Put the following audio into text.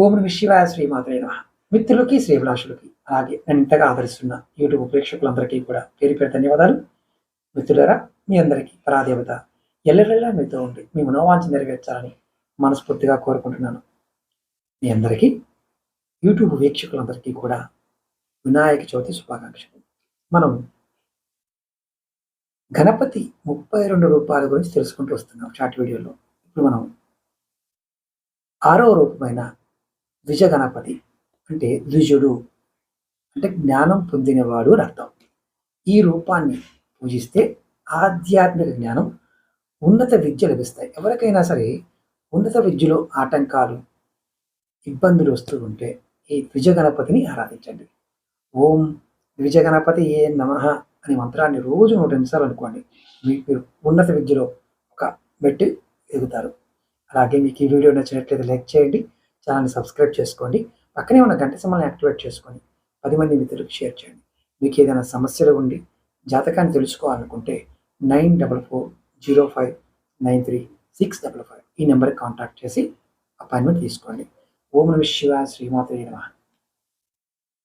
ఓం నమ శివాయ శ్రీమాత్రే నమ. మిత్రులకి శ్రీభిలాషులకి అలాగే నేను ఇంతగా ఆదరిస్తున్న యూట్యూబ్ ప్రేక్షకులందరికీ కూడా పేరు పేరు ధన్యవాదాలు. మిత్రులరా మీ అందరికీ పరాదేవత ఎల్లవెల్లా మీతో ఉండి మీ మనోవాంఛ నెరవేర్చాలని మనస్ఫూర్తిగా కోరుకుంటున్నాను. మీ అందరికీ యూట్యూబ్ వీక్షకులందరికీ కూడా వినాయక చవితి శుభాకాంక్షలు. మనం గణపతి ముప్పై రెండు రూపాయల గురించి తెలుసుకుంటూ వస్తున్నాం షార్ట్ వీడియోలో. ఇప్పుడు మనం ఆరో రూపమైన విజగణపతి అంటే ద్విజుడు అంటే జ్ఞానం పొందినవాడు అని అర్థం. ఈ రూపాన్ని పూజిస్తే ఆధ్యాత్మిక జ్ఞానం ఉన్నత విద్య లభిస్తాయి. ఎవరికైనా సరే ఉన్నత విద్యలో ఆటంకాలు ఇబ్బందులు వస్తూ ఉంటే ఈ ద్విజగణపతిని ఆరాధించండి. ఓం ద్విజగణపతి ఏ నమ అనే మంత్రాన్ని రోజు నూట నిమిషాలు అనుకోండి. మీరు ఉన్నత విద్యలో ఒక మెట్టు ఎదుగుతారు అలాగే మీకు ఈ వీడియో నచ్చినట్లయితే లైక్ చేయండి. ఛానల్ని సబ్స్క్రైబ్ చేసుకోండి. పక్కనే ఉన్న గంట సమయాన్ని యాక్టివేట్ చేసుకొని పది మంది మిత్రులకు షేర్ చేయండి. మీకు ఏదైనా సమస్యలు ఉండి జాతకాన్ని తెలుసుకోవాలనుకుంటే nine double four zero five nine three six double five ఈ నెంబర్కి కాంటాక్ట్ చేసి అపాయింట్మెంట్ తీసుకోండి. ఓం నమ శివ శ్రీమాత నమ.